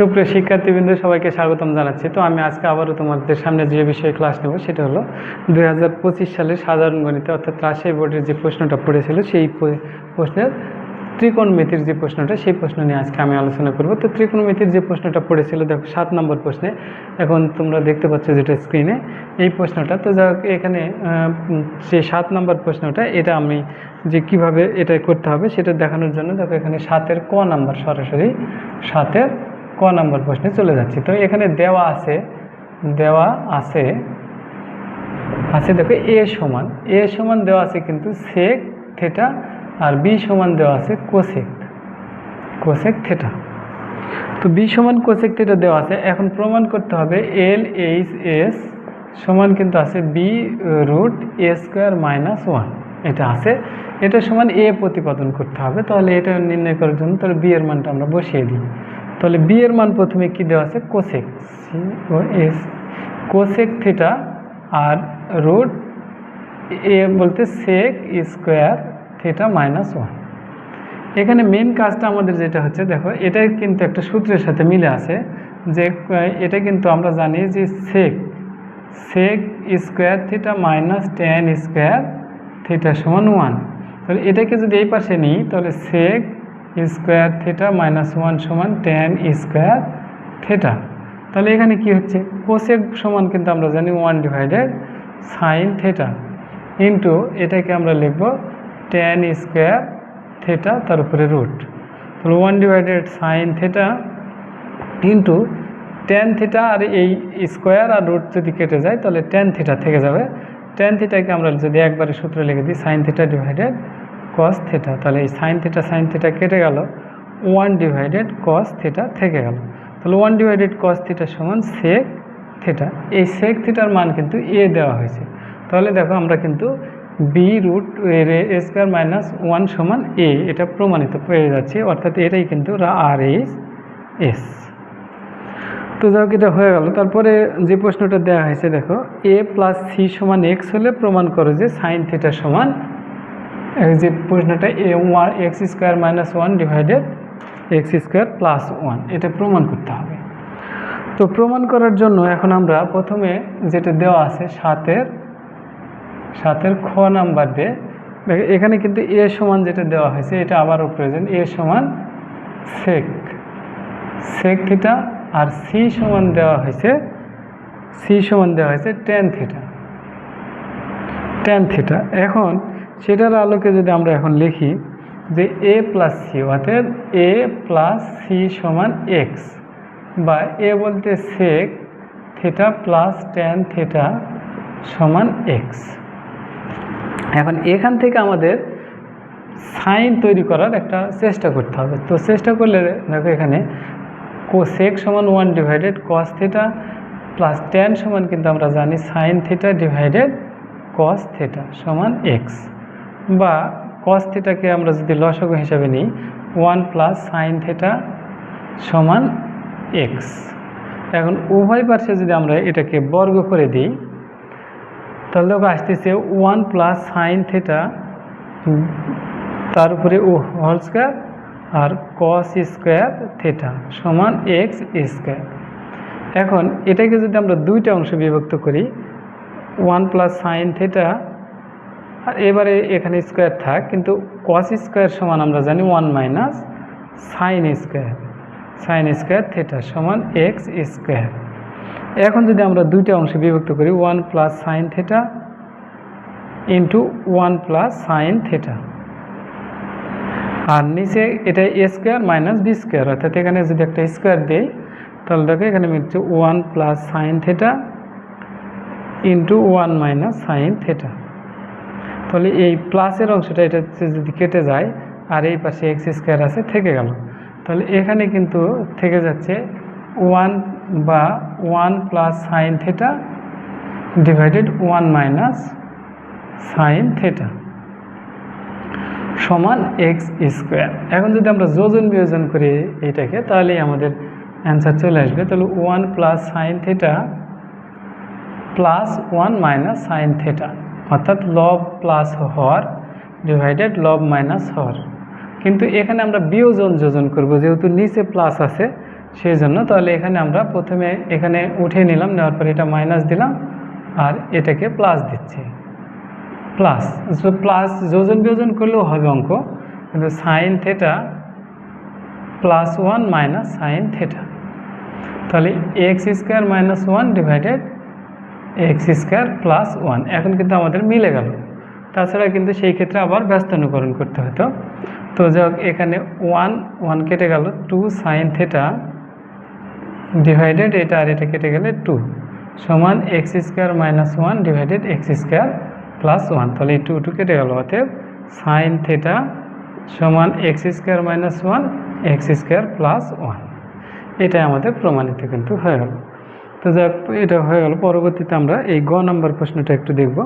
সুপ্রিয় শিক্ষার্থীবৃন্দ, সবাইকে স্বাগতম জানাচ্ছি। তো আমি আজকে আবারও তোমাদের সামনে যে বিষয়ে ক্লাস নেব, সেটা হলো দুই সালের সাধারণ গণিতে, অর্থাৎ রাজশাহী বোর্ডের যে প্রশ্নটা পড়েছিল, সেই প্রশ্নের ত্রিকোণমিতির যে প্রশ্নটা, সেই প্রশ্ন নিয়ে আজকে আমি আলোচনা করব। তো ত্রিকোণমিতির যে প্রশ্নটা পড়েছিল, দেখো, সাত নম্বর প্রশ্নে, এখন তোমরা দেখতে পাচ্ছ যেটা স্ক্রিনে এই প্রশ্নটা। তো যাক, এখানে যে সাত নম্বর প্রশ্নটা, এটা আমি যে কীভাবে এটা করতে হবে, সেটা দেখানোর জন্য, দেখো, এখানে সাতের ক নাম্বার সরাসরি, সাতের ক নাম্বার প্রশ্নে চলে যাচ্ছি। তো এখানে দেওয়া আছে দেওয়া আছে আছে দেখো এ সমান। এ সমান দেওয়া আছে কিন্তু সেক থেটা আর বি সমান দেওয়া আছে কোসেক কোসেক থেটা তো বি সমান কোসেক থেটা দেওয়া আছে। এখন প্রমাণ করতে হবে এল এইচ এস সমান কিন্তু আছে B root A square minus one. এটা আছে। এটা সমান এ প্রতিপাদন করতে হবে। তাহলে এটা নির্ণয় করার জন্য তাহলে বি এর মানটা আমরা বসিয়ে দিই। তাহলে বি এর মান প্রথমে কি দেওয়া আছে? Cosec C O S cosec theta R root A বলতে sec square theta minus one এখানে মেন কাজটা আমাদের যেটা হচ্ছে, দেখো এটা কিন্তু একটা সূত্রের সাথে মিলে আছে যে এটা কিন্তু আমরা জানি যে sec sec square theta minus tan square theta সমান ওয়ান তাহলে এটাকে যদি এই পাশে নিই, তাহলে sec square theta minus one সমান টেন স্কোয়ার থিটা। তাহলে এখানে কি হচ্ছে? কোসেক সমান কিন্তু আমরা জানি one divided sine theta. Into এটাকে আমরা লিখব টেন স্কোয়ার থেটা তার উপরে রুট। তাহলে one divided sine theta into tan theta আর এই স্কোয়ার আর রুট যদি কেটে যায়, তাহলে টেন থিটা থেকে যাবে। টেন থিটাকে আমরা যদি একবারে সূত্র লিখে দিই, sine theta divided cos theta তাহলে এই সাইন থিটা সাইন থিটা কেটে গেল ওয়ান ডিভাইডেড কস থিটা থেকে গেল। তাহলে ওয়ান ডিভাইডেড কস থিটা সমান সেক থিটা এই সেক থিটার মান কিন্তু এ দেওয়া হয়েছে। তাহলে দেখো আমরা কিন্তু B root A square minus one সমান এ এটা প্রমাণিত পেয়ে যাচ্ছে, অর্থাৎ এটাই কিন্তু আর এইচ এস। তো হোক, এটা হয়ে গেল। তারপরে যে প্রশ্নটা দেওয়া হয়েছে, দেখো এ প্লাস সি সমান এক্স হলে প্রমাণ করো যে সাইন থিটা সমান যে প্রশ্নটা এ one X square minus one divided X square plus one এটা প্রমাণ করতে হবে। তো প্রমাণ করার জন্য এখন আমরা প্রথমে যেটা দেওয়া আছে সাতের সাতের খ নাম্বার দিয়ে এখানে কিন্তু এ সমান যেটা দেওয়া হয়েছে, এটা আবারও প্রয়োজন এ সমান সেক সেক থিটা আর সি সমান দেওয়া হয়েছে সি সমান দেওয়া হয়েছে টেন থিটা টেন থিটা এখন সেটার আলোকে যদি আমরা এখন লিখি যে এ প্লাস সি অর্থাৎ এ প্লাস সি সমান এক্স বা এ বলতে sec theta plus tan theta সমান এক্স এখন এখান থেকে আমাদের সাইন তৈরি করার একটা চেষ্টা করতে হবে। তো চেষ্টা করলে দেখো এখানে কো কোসেক সমান one divided cos theta plus tan সমান কিন্তু আমরা জানি sine theta divided cos theta সমান এক্স বা কস থিটাকে আমরা যদি লসক হিসাবে নিই ওয়ান প্লাস সাইন থেটা সমান এক্স এখন উভয় পার্শ্বে যদি আমরা এটাকে বর্গ করে দিই, তাহলে দেখো আসতেছে ওয়ান প্লাস সাইন থিটা তার উপরে ও হোল স্কোয়ার আর কস স্কোয়ার থিটা সমান এক্স স্কোয়ার এখন এটাকে যদি আমরা দুইটা অংশে বিভক্ত করি ওয়ান প্লাস সাইন থিটা আর এবারে এখানে স্কোয়ার থাক, কিন্তু কস স্কোয়ার সমান আমরা জানি one minus sine square sine square theta সমান এক্স স্কোয়ার এখন যদি আমরা দুইটা অংশে বিভক্ত করি one plus sine theta into one plus sine theta আর নিচে এটা A square minus B square অর্থাৎ এখানে যদি একটা স্কোয়ার দিই, তাহলে দেখো এখানে মিলছে one plus sine theta into one minus sine theta তাহলে এই প্লাসের অংশটা এটা যদি কেটে যায় আর এই পাশে এক্স স্কোয়ার আছে, থেকে গেল। তাহলে এখানে কিন্তু থেকে যাচ্ছে ওয়ান বা one plus sine theta divided one minus sine theta সমান এক্স স্কোয়ার। এখন যদি আমরা যোজন বিয়োজন করি এটাকে, তাহলেই আমাদের অ্যান্সার চলে আসবে। তাহলে one plus sine theta plus one minus sine theta. অর্থাৎ লব প্লাস হর ডিভাইডেড লব মাইনাস হর। কিন্তু এখানে আমরা বিয়োজন যোজন করব, যেহেতু নিচে প্লাস আছে সেই জন্য তাহলে এখানে আমরা প্রথমে এখানে উঠে নিলাম, নেওয়ার পরে এটা মাইনাস দিলাম, আর এটাকে প্লাস দিচ্ছি। প্লাস প্লাস যোজন বিয়োজন করলেও হবে অঙ্ক, কিন্তু sine theta plus one minus sine theta তাহলে X square minus one divided X square plus one. এখন কিন্তু আমাদের মিলে গেল। তাছাড়া কিন্তু সেই ক্ষেত্রে আবার ব্যস্তানুকরণ করতে হতো। তো যাক, এখানে ওয়ান ওয়ান কেটে গেল। টু সাইন থেটা ডিভাইডেড এটা আর এটা কেটে গেলে টু। সমান X square minus one divided X square plus one. তাহলে এই টু টু কেটে গেল অতএব সাইন থেটা সমান X square minus one, X square plus one. এটাই আমাদের প্রমাণিত কিন্তু হয়ে গেল। তো যাক, এটা হয়ে গেল। পরবর্তীতে আমরা এই গ নম্বর প্রশ্নটা একটু দেখব।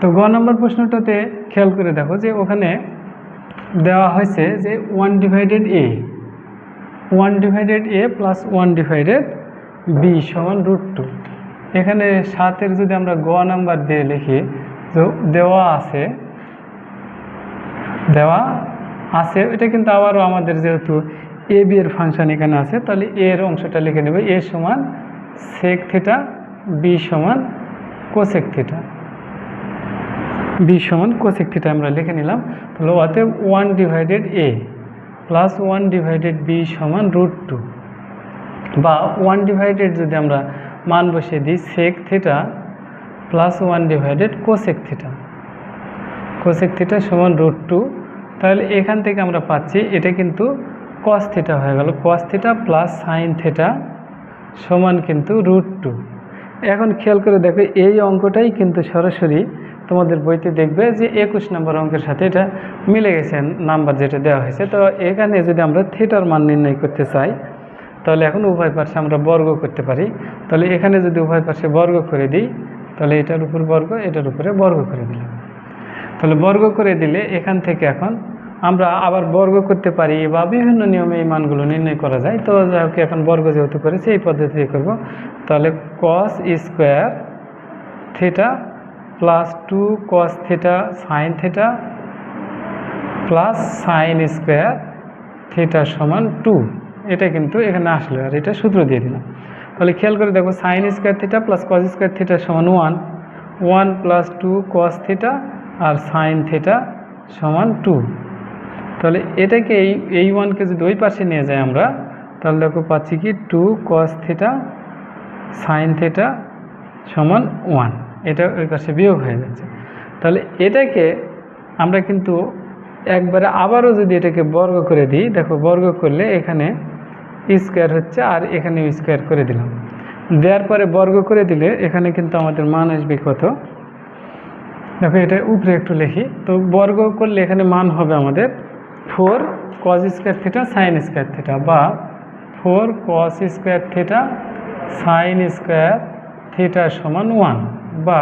তো গ নম্বর প্রশ্নটাতে খেয়াল করে দেখো যে ওখানে দেওয়া হয়েছে যে one divided A one divided A plus one divided B সমান রুট টু এখানে সাতের যদি আমরা গ নাম্বার দিয়ে লিখি, তো দেওয়া আছে দেওয়া আছে। এটা কিন্তু আবারও আমাদের যেহেতু এ বি এর ফাংশন এখানে আছে, তাহলে এর অংশটা লিখে নেবে এ সমান সেক থিটা বি সমান কোসেক থিটা বি সমান কোসেক থিটা আমরা লিখে নিলাম, তাহলে অতএব one divided A plus one divided B সমান রুট টু বা ওয়ান ডিভাইডেড যদি আমরা মান বসিয়ে দিই sec theta plus one divided cosec theta cosec theta সমান রুট টু তাহলে এখান থেকে আমরা পাচ্ছি, এটা কিন্তু কস থিটা হয়ে গেল। Cos theta plus sine theta সমান কিন্তু রুট টু এখন খেয়াল করে দেখো, এই অঙ্কটাই কিন্তু সরাসরি তোমাদের বইতে দেখবে যে একুশ নম্বর অঙ্কের সাথে এটা মিলে গেছে নাম্বার যেটা দেওয়া হয়েছে। তো এখানে যদি আমরা থিটার মান নির্ণয় করতে চাই, তাহলে এখন উভয় পাশে আমরা বর্গ করতে পারি। তাহলে এখানে যদি উভয় পাশে বর্গ করে দিই, তাহলে এটার উপর বর্গ, এটার উপরে বর্গ করে দিলাম। তাহলে বর্গ করে দিলে এখান থেকে এখন আমরা আবার বর্গ করতে পারি বা বিভিন্ন নিয়মে এই মানগুলো নির্ণয় করা যায়। তো যাই হোক, এখন বর্গ যেহেতু করেছি, এই পদ্ধতি করব। তাহলে cos square theta plus two cos theta sine theta plus sine square theta সমান টু এটা কিন্তু এখানে আসলো, আর এটা সূত্র দিয়ে দিলাম। তাহলে খেয়াল করে দেখো sine square theta plus cos square theta সমান one one plus two cos theta আর সাইন থিটা সমান টু তাহলে এটাকে এই এই ওয়ানকে যদি ওই পাশে নিয়ে যাই আমরা, তাহলে দেখো পাচ্ছি কি two cos theta sine theta সমান ওয়ান এটা ওই পাশে বিয়োগ হয়ে যাচ্ছে। তাহলে এটাকে আমরা কিন্তু একবারে আবারও যদি এটাকে বর্গ করে দিই, দেখো বর্গ করলে এখানে স্কোয়ার হচ্ছে আর এখানে স্কোয়ার করে দিলাম। দেওয়ার পরে বর্গ করে দিলে এখানে কিন্তু আমাদের মান আসবে কত? দেখো এটা উপরে একটু লিখি। তো বর্গ করলে এখানে মান হবে আমাদের four cos square theta sine square theta বা four cos square theta sine square theta সমান ওয়ান বা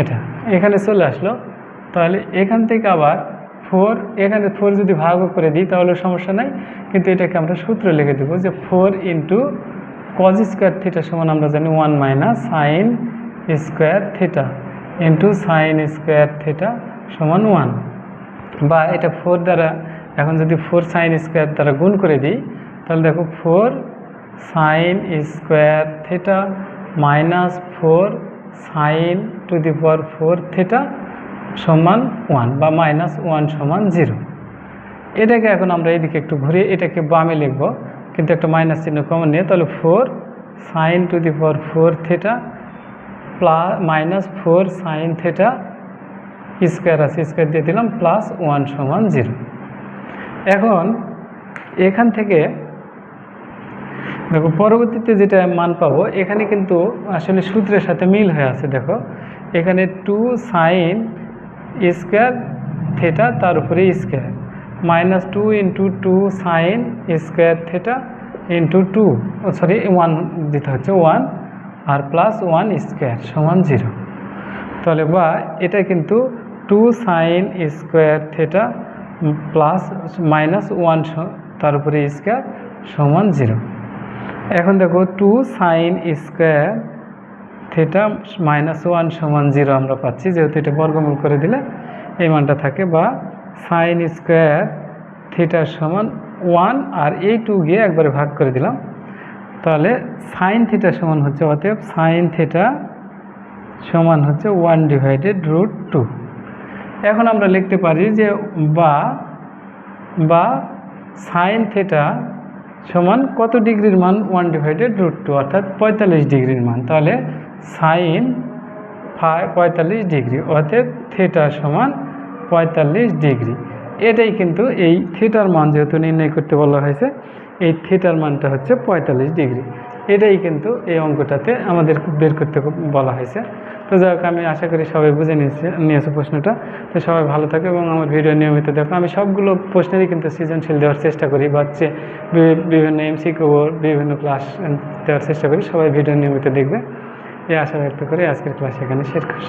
এটা, এখানে চলে আসলো। তাহলে এখান থেকে আবার ফোর এখানে ফোর যদি ভাগও করে দিই তাহলে সমস্যা নাই, কিন্তু এটাকে আমরা সূত্র লিখে দেবো যে four into cos square theta সমান আমরা জানি one minus sine square theta into sine square theta সমান ওয়ান বা এটা ফোর দ্বারা, এখন যদি ফোর সাইন স্কোয়ার দ্বারা গুণ করে দিই, তাহলে দেখো four sine square theta minus four sine to the power four theta সমান ওয়ান বা মাইনাস ওয়ান সমান জিরো এটাকে এখন আমরা এইদিকে একটু ঘুরিয়ে, এটাকে বামে লিখব, কিন্তু একটা মাইনাস চিহ্ন কমন নিয়ে, তাহলে four sine to the power four theta plus minus four sine theta square আছে, স্কোয়ার দিয়ে দিলাম প্লাস ওয়ান সমান জিরো এখন এখান থেকে দেখো, পরবর্তীতে যেটা মান পাবো, এখানে কিন্তু আসলে সূত্রের সাথে মিল হয়ে আছে, দেখো। এখানে টু সাইন স্কোয়ার থেটা তার উপরে square. Minus two into two sine square theta into two sorry one দিতে হচ্ছে ওয়ান আর প্লাস ওয়ান স্কোয়ার সমান জিরো তাহলে বা, এটা কিন্তু two sine square theta plus minus one তার উপরে স্কোয়ার সমান জিরো এখন দেখো two sine square theta minus one সমান জিরো আমরা পাচ্ছি, যেহেতু এটা বর্গমূল করে দিলে এই মানটা থাকে, বা সাইন স্কোয়ার থিটার সমান ওয়ান আর এই টু গিয়ে একবারে ভাগ করে দিলাম। তাহলে সাইন থিটা সমান হচ্ছে অতএব সাইন থিটা সমান হচ্ছে ওয়ান ডিভাইডেড রুট টু এখন আমরা লিখতে পারি যে বা বা সাইন থিটা সমান কত ডিগ্রির মান? ওয়ান ডিভাইডেড রুট টু অর্থাৎ পঁয়তাল্লিশ ডিগ্রির মান। তাহলে সাইন পঁয়তাল্লিশ ডিগ্রি অর্থাৎ থিটা সমান পঁয়তাল্লিশ ডিগ্রি। এটাই কিন্তু এই থিটার মান যেহেতু নির্ণয় করতে বলা হয়েছে, এই থিটার মানটা হচ্ছে পঁয়তাল্লিশ ডিগ্রি। এটাই কিন্তু এই অঙ্কটাতে আমাদের বের করতে বলা হয়েছে। তো যাই হোক, আমি আশা করি সবাই বুঝে নিয়েছে নিয়েছে প্রশ্নটা। তো সবাই ভালো থাকে এবং আমার ভিডিও নিয়মিত দেখো। আমি সবগুলো প্রশ্নেরই কিন্তু সৃজনশীল দেওয়ার চেষ্টা করি, বা হচ্ছে বিভিন্ন এমসি এমসিকিউ বিভিন্ন ক্লাস দেওয়ার চেষ্টা করি। সবাই ভিডিও নিয়মিত দেখবে। এই আশা ব্যক্ত করে আজকের ক্লাস এখানে শেষ করছি।